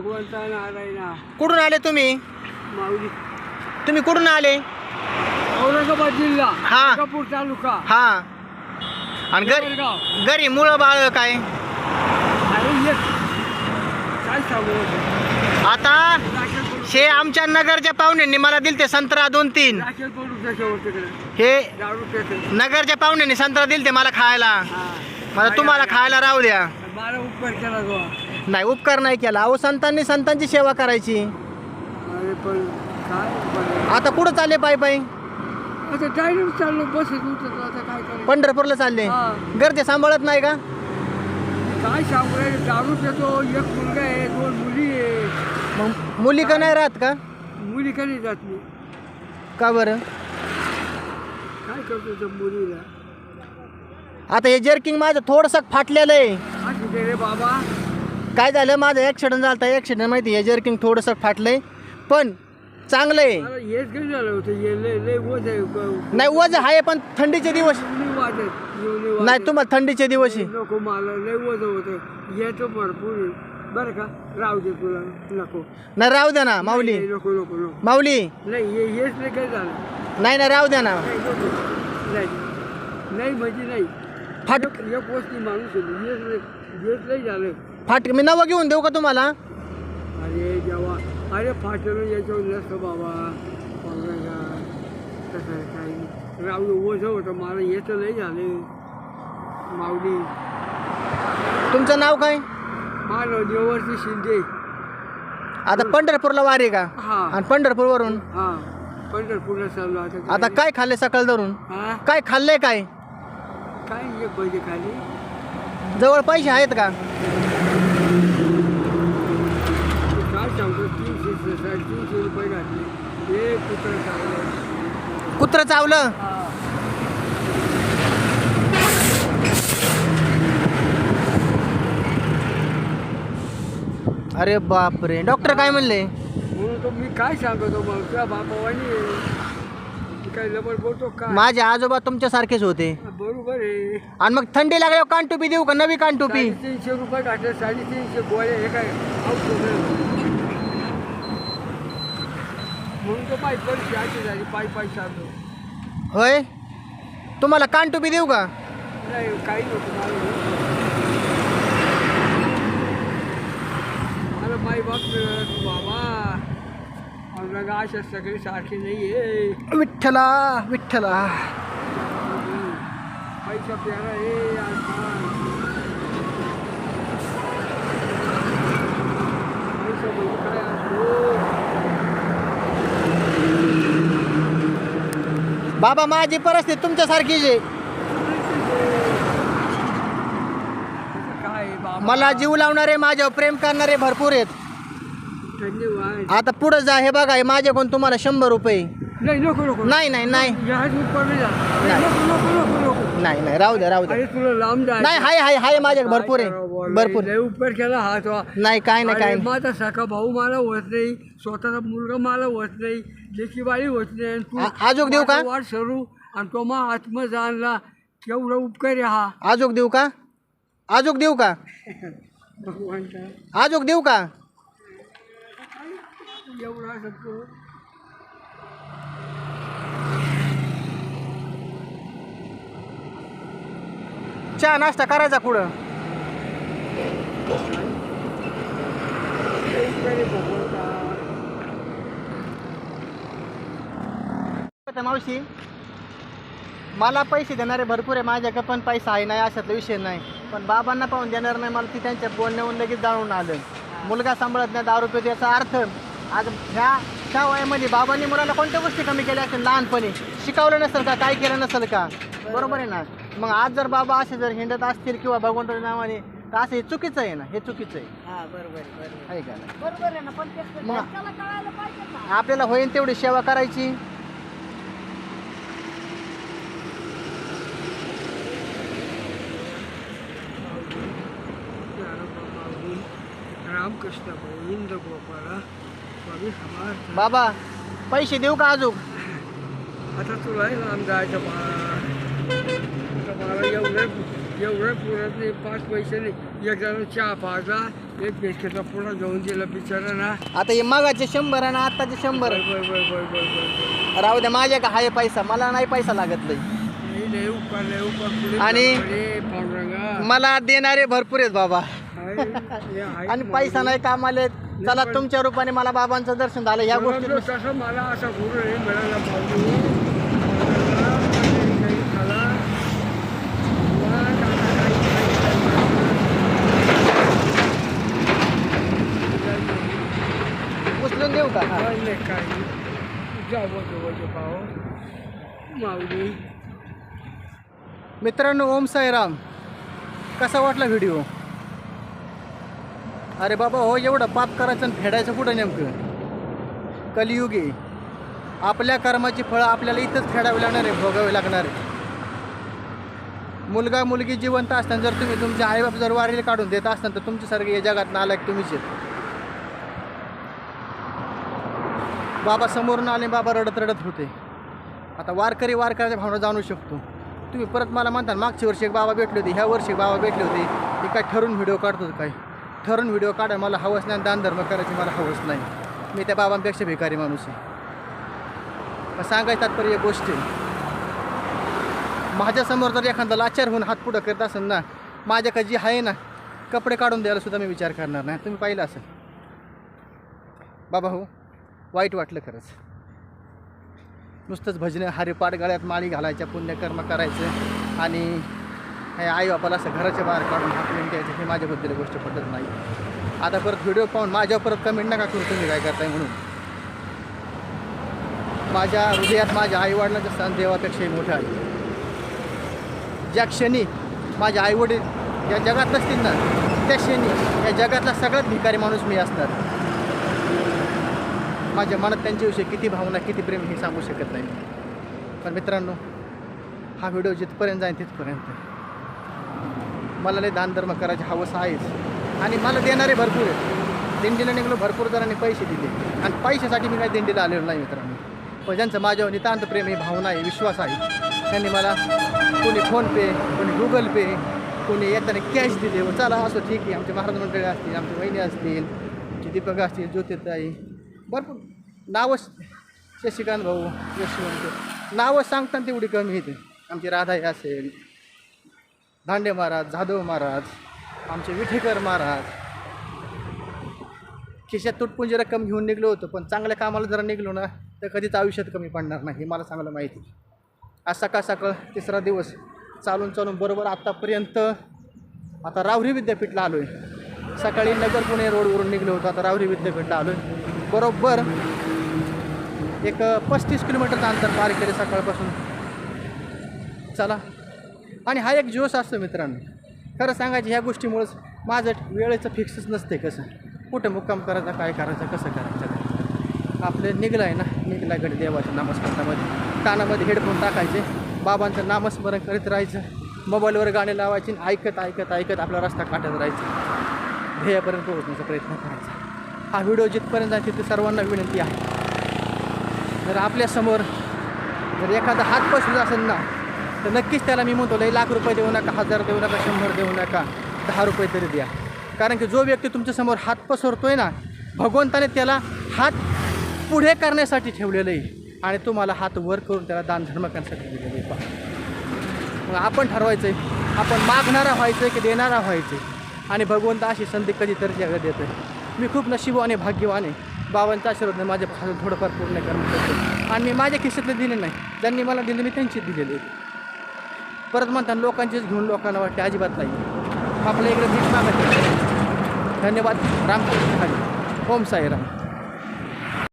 भगवंता नारायणा. कुठून आले तुम्ही? माऊली. तुम्ही कुठून आले? औरंगाबाद जिल्हा हा. अक्कापूर तालुका. हा. आणि घरी जळगाव. घरी मुलं बाळ काय? अरे ये. काय सांगू आता राखेल पडू हे आमच्या नगरच्या पाहुण्यांनी मला दिलते संत्रा दोन तीन. राखेल पडू त्याच्यावर तिकडे. हे दारू पेटे नगरच्या पाहुण्यांनी संत्रा दिलते मला खायला. हा. मला तुम्हाला खायला राहू द्या. मला उपकार केला तो नाही उपकार नाही केला. अहो संतांनी संतांची सेवा करायची. अरे पण काय बरं. आता कुठं चालले पायी पायी. आता डायरेक्ट चाललो बस उतरलो आता काय करायचं? पंढरपूरला चालले. हा. घरचे सांभाळत नाही का? काय सांगू रे दारू पेतो एक मुलगा आहे दोन मुली आहे. मग मुली का नाही राहत का? मुली कधी जात नाही का बरं? काय करतो त्या मुलीला? आता हे जर्किंग माझं थोडंसं फाटलेलं आहे. असू दे रे बाबा. काय झालं? माझं ॲक्सिडेंट झालं होता. ॲक्सिडेंट माहिती हे जर्किंग थोडंसं फाटलंय. पण चांगलं आहे हेच झालं होतं. हे लय लय वज आहे. नाही वज आहे पण थंडीचे दिवस. नाही तुम्हाला थंडीचे दिवस आहे. नको मला लय वज होतं येतो भरपूर आहे. बरं का? राहू दे तुला नको. नाही राहू द्या ना माऊली. नाही, नको नको नको. माऊली. नाही हे हेच नाही काही झालं. नाही ना राहू द्या ना. नाही नको. नाही. नाही म्हणजे नाही. फाट एक एक वस्ती माणूस आहे. हेच हेच झालं फाट मी नवं घेऊन देऊ का तुम्हाला? अरे जेव्हा अरे फाटलं याच्यावर नसतं बाबा. पाहुण्याला. आहे, काही दे, ओझं होतं. मला येतं लय झाले. माऊली. तुमचं नाव काय? मानव देवर्ती शिंदे. आता पंढरपूरला वारी का? हा. आणि पंढरपूरवरून? हा. पंढरपूरला चाललो आता आता काय खाल्ले सकाळ धरून? हा? काय खाल्लंय काय? काय एक बजे खाली. जवळ पैसे आहेत का काय सांगतो तीनशे साडेतीनशे रुपये घातले हे कुत्र चावलं? अरे बापरे. डॉक्टर काय म्हणले? मी काय सांगतो मग तुझ्या बापावानी काय लबड बोलतो का? माझे आजोबा तुमच्या सारखेच होते. बरोबर आहे. आणि मग थंडी लागल्यावर कानटुपी देऊ का? नवी कानटुपी साडेतीनशे रुपये साडेतीनशे गोळे हे काय? औषध. म्हणून तो पाय पैसे अशी झाली पाय पाय चाललो होय? तुम्हाला कानटुपी देऊ का? नाही काही नव्हतं मला मला माई बाप मिळत बाबा मला अशा सगळे सारखे नाही आहे विठ्ठला विठ्ठला. पैसा प्यारा हे आजकाल पैसा म्हणजे काय असतो. बाबा माझी परिस्थिती तुमच्या सारखीच आहे. काय आहे बाबा? मला जीव लावणारे माझ्यावर प्रेम करणारे भरपूर आहेत. धन्यवाद. आता पुढे जा हे बघा हे माझ्याकडून तुम्हाला शंभर रुपये. नाही नको नको नाही नाही नाही. जहाज उपर नाही. नको नको नको नको. नाही नाही राहू द्या राहू द्या अरे तुला लांब जायचं. नाही हाय हाय हाय माझ्या भरपूर काय आहे भरपूर. लय उपकार केला हा तो. नाही काय नाही काय अरे नाही. माझा सखा भाऊ मला होत नाही स्वतःचा मुलगा मला होत नाही लेकी बाळी होत नाही आणि आ- देऊ का? माझा वाट सरू आणि तो मग आत्म जाणला केवढा उपकार आहे हा. आजोग देऊ का? आजोग देऊ का? भगवंता आजोग देऊ का? एवढा शकतो चहा नाश्ता करायचा कुठं? मावशी मला पैसे देणारे भरपूर आहे माझ्याकडे पण पैसा आहे नाही अशातला विषय नाही. पण बाबांना पाहून देणार नाही मला ती त्यांच्या बोलण्याहून लगेच जाणून आलं. मुलगा सांभाळत नाही दारू रुपये याचा अर्थ आज ह्या त्या वयामध्ये बाबांनी मुलाला कोणत्या गोष्टी कमी केल्या असेल? लहानपणी. शिकवलं नसेल का? काय केलं नसेल का? बरोबर आहे ना? मग आज जर बाबा असे जर हिंडत असतील किंवा भगवंताच्या नावाने तर असं हे चुकीचं आहे ना? हे चुकीचं आहे. हा बरोबर बरोबर. आहे का नाही? बरोबर आहे ना पण ते मग त्याला कळायला पाहिजे ना. आपल्याला होईल तेवढी सेवा करायची. रामकृष्ण गोविंद स्वामी बाबा पैसे देऊ का अजून? आता तुला आहे लांब जायचं मला आता मला एवढं एवढं पुरत नाही पाच पैसे नाही. एक जण चहा पाजा एक बिस्किटचा पुन्हा घेऊन दिलं बिचारा ना आता हे मागाचे शंभर आणि आत्ताचे शंभर. बर बर बर बर बर बर राहू द्या माझ्या का हाय पैसा? मला नाही पैसा लागत नाही लय उपकार लय उपकार पुढे आणि- पांडुरंगा मला देणारे भरपूर आहेत बाबा. आणि पैसा नाही कामाले चला तुमच्या रूपाने मला बाबांचं दर्शन झालं. मला गोष्टी मला असा गुरु नाही मिळाला पाहुणे पांडुरंगा, म्हणजे काही खाला. वा, दादा, काही- काही- काही- उचलून देऊ का हा. काही नाही, काही नाही. पाव माऊली मित्रांनो ओम साईराम. कसा वाटला व्हिडिओ अरे बाबा हो एवढं पाप करायचं आणि फेडायचं कुठं नेमकं? कलियुगी. आपल्या कर्माची फळं आपल्याला इथंच फेडावी लागणार आहे भोगावी लागणार आहे. मुलगा मुलगी जिवंत असताना जर तुम्ही तुमचे आईबाप जर वारीला काढून देत असताना तर तुमच्यासारखे या जगात नालायक तुम्हीच आहेत. बाबा समोरून आले बाबा रडत रडत होते. आता वारकरी वारकऱ्याच्या भावना जाणू शकतो. तुम्ही परत मला म्हणता मागच्या वर्षी एक बाबा भेटले होते ह्या वर्षी बाबा भेटले होते. ते काय ठरून व्हिडिओ काढतो काय? ठरून व्हिडिओ काढा मला हवंच नाही आणि दानधर्म करायची मला हवंच नाही. मी त्या बाबांपेक्षा भिकारी माणूस आहे. पण सांगायचं तात्पर्य गोष्ट माझ्यासमोर जर एखादा लाचार होऊन हात पुढं करत असेल ना माझ्याकडे जी आहे ना कपडे काढून द्यायला सुद्धा मी विचार करणार नाही. तुम्ही पाहिलं असेल. बाबा हो. वाईट वाटलं खरंच. नुसतंच भजनं हरिपाठ गळ्यात माळी घालायच्या पुण्यकर्म करायचं आणि आई बापाला असं घराच्या बाहेर काढून हाकलून द्यायचं हे माझ्याबद्दल गोष्ट पटत नाही. आता परत व्हिडिओ पाहून माझ्यावर परत कमेंट नका करू तुम्ही काय करताय म्हणून. माझ्या हृदयात माझ्या आईवडिलांचं स्थान देवापेक्षाही मोठं आहे. ज्या क्षणी माझे आईवडील या जगात नसतील ना त्या क्षणी या जगातला सगळ्यात भिकारी माणूस मी असणार. माझ्या मनात त्यांच्याविषयी किती भावना किती प्रेम हे सांगू शकत नाही. पण मित्रांनो हा व्हिडिओ जिथपर्यंत जाईल तिथपर्यंत. मला लय दानधर्म करायची हवस आहेच. आणि मला देणारे भरपूर आहेत. दिंडीला निघलो भरपूर जणांनी पैसे दिले. आणि पैशासाठी मी काही दिंडीला आलेलो नाही मित्रांनो. पण ज्यांचं माझ्यावर नितांत प्रेम आहे भावना आहे विश्वास आहे त्यांनी मला कोणी फोनपे कोणी गुगल पे कोणी येताना कॅश दिले. व चला असं ठीक आहे. आमचे महाराज मंडळी असतील आमच्या वहिनी असतील आमचे दीपक असतील ज्योतिताई भरपूर. नावं शशिकांत भाऊ यशवंत. नावं सांगताना तेवढी कमी येते. आमची राधाई असेल धांडे महाराज जाधव महाराज आमचे विठेकर महाराज. खिशात तुटपुंजी रक्कम घेऊन निघलो होतो पण चांगल्या कामाला जरा निघलो ना तर कधीच आयुष्यात कमी पडणार नाही हे मला चांगलं माहिती आज सकाळ सकाळ तिसरा दिवस. चालून चालून बरोबर आत्तापर्यंत आता रावरी विद्यापीठला आलो आहे सकाळी नगर पुणे रोडवरून निघलो होतो आता रावरी विद्यापीठला आलो आहे बरोबर. एक पस्तीस किलोमीटरचं अंतर पार केले सकाळपासून. चला. आणि हा एक जोश असतो मित्रांनो. खरं सांगायचं ह्या गोष्टीमुळंच माझं वेळेचं फिक्सच नसते कसं. कुठं मुक्काम करायचा काय करायचं कसं करायचं? आपलं निघलं आहे ना? निघला गड देवाच्या नामस्मरणामध्ये. कानामध्ये हेडफोन टाकायचे. बाबांचं नामस्मरण करीत राहायचं. मोबाईलवर गाणे लावायचे आणि ऐकत ऐकत ऐकत आपला रस्ता काटत राहायचा. ध्येयापर्यंत पोहोचण्याचा प्रयत्न करायचा. हा व्हिडिओ जिथपर्यंत आहे तिथे सर्वांना विनंती आहे. जर आपल्यासमोर जर एखादा हात पसरला असेल ना तर नक्कीच त्याला मी म्हणतो लई लाख रुपये देऊ नका हजार देऊ नका शंभर देऊ नका दहा रुपये तरी द्या. कारण की जो व्यक्ती तुमच्यासमोर हात पसरतो आहे ना भगवंताने त्याला हात पुढे करण्यासाठी ठेवलेलं आहे आणि तुम्हाला हात वर करून त्याला दानधर्म करण्यासाठी दिलेलं आहे. पहा. मग आपण ठरवायचं आहे आपण मागणारा व्हायचं आहे की देणारा व्हायचं आहे आणि भगवंत अशी संधी कधीतरी देतो आहे मी खूप नशिबवान आहे भाग्यवान आहे. बाबांचा आशीर्वाद माझ्या पासून थोडंफार पूर्ण कर्म करतो. आणि मी माझ्या खिशातले दिले नाही ज्यांनी मला दिले मी त्यांचीच दिलेले परत म्हणताना लोकांचेच घेऊन लोकांना वाटते अजिबात नाही. आपल्या इकडे भीक मागत धन्यवाद. रामकृष्ण हरी. ओम साईराम.